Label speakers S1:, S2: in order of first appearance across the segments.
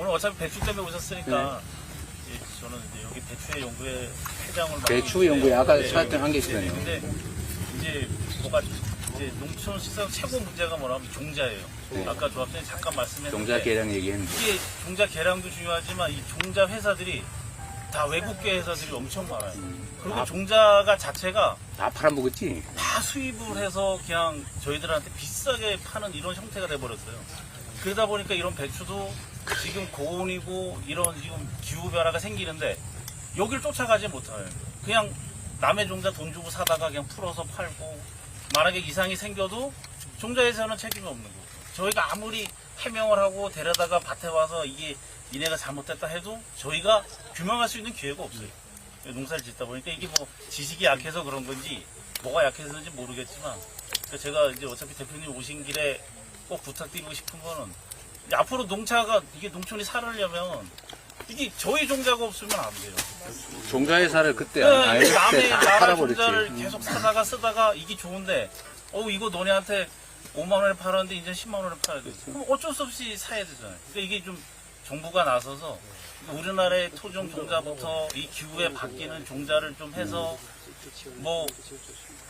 S1: 오늘 어차피 배추 때문에 오셨으니까 이제 저는 이제 여기 배추의 연구회 회장을 맡고
S2: 배추
S1: 있는데요.
S2: 연구회 아까
S1: 네,
S2: 찾았던 한게
S1: 네. 근데 이제 뭐가 이제 농촌 시설 최고 문제가 뭐냐면 종자예요.
S2: 네.
S1: 아까 조합장님 잠깐 말씀했는데
S2: 종자 계량 얘기했는데.
S1: 이게 종자 개량도 중요하지만 이 종자 회사들이 다 외국계 회사들이 엄청 많아요. 그리고
S2: 아.
S1: 종자가 자체가
S2: 다 팔아먹었지?
S1: 다 수입을 해서 그냥 저희들한테 비싸게 파는 이런 형태가 돼버렸어요. 그러다 보니까 이런 배추도 지금 고온이고 이런 지금 기후 변화가 생기는데 여기를 쫓아가지 못해요. 그냥 남의 종자 돈 주고 사다가 그냥 풀어서 팔고 만약에 이상이 생겨도 종자에서는 책임이 없는 거고 저희가 아무리 해명을 하고 데려다가 밭에 와서 이게 이내가 잘못됐다 해도 저희가 규명할 수 있는 기회가 없어요. 농사를 짓다 보니까 이게 뭐 지식이 약해서 그런 건지 뭐가 약해서인지 모르겠지만 그러니까 제가 이제 어차피 대표님 오신 길에 꼭 부탁드리고 싶은 거는 앞으로 농차가 이게 농촌이 살으려면 이게 저희 종자가 없으면 안 돼요.
S2: 종자 회사를 그때
S1: 네,
S2: 알고
S1: 남의 나라. 종자를 계속 사다가 쓰다가 이게 좋은데 어 이거 너네한테 5만 원에 팔았는데 이제 10만 원에 팔아야 돼. 그럼 어쩔 수 없이 사야 되잖아요. 그러니까 이게 좀 정부가 나서서 우리나라의 토종 종자부터 이 기후에 바뀌는 종자를 좀 해서 뭐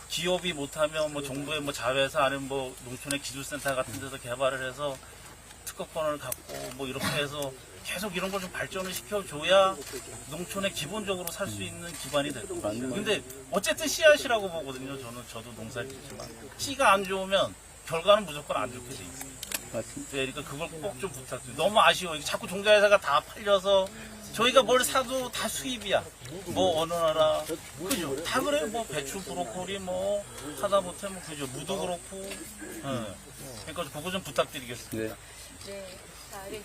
S1: 기업이 못하면 뭐 정부의 뭐 자회사 아니면 뭐 농촌의 기술센터 같은 데서 개발을 해서 특허권을 갖고 뭐 이렇게 해서 계속 이런 걸 좀 발전을 시켜줘야 농촌에 기본적으로 살 수 있는 기반이 될 것 같아요. 근데 어쨌든 씨앗이라고 보거든요. 저는 저도 농사를 짓지만 씨가 안 좋으면 결과는 무조건 안 좋게 돼 있어요.
S2: 맞습니다.
S1: 네, 그러니까 그걸 꼭 좀 부탁드려요. 너무 아쉬워. 이게 자꾸 종자회사가 다 팔려서 저희가 뭘 사도 다 수입이야. 뭐 어느 나라 그죠? 다 그래요. 뭐 배추, 브로콜리 뭐 하다 못해 뭐 그죠? 무도 그렇고. 예. 그러니까 그거 좀 부탁드리겠습니다.
S2: 네.
S3: 네. 자, 우리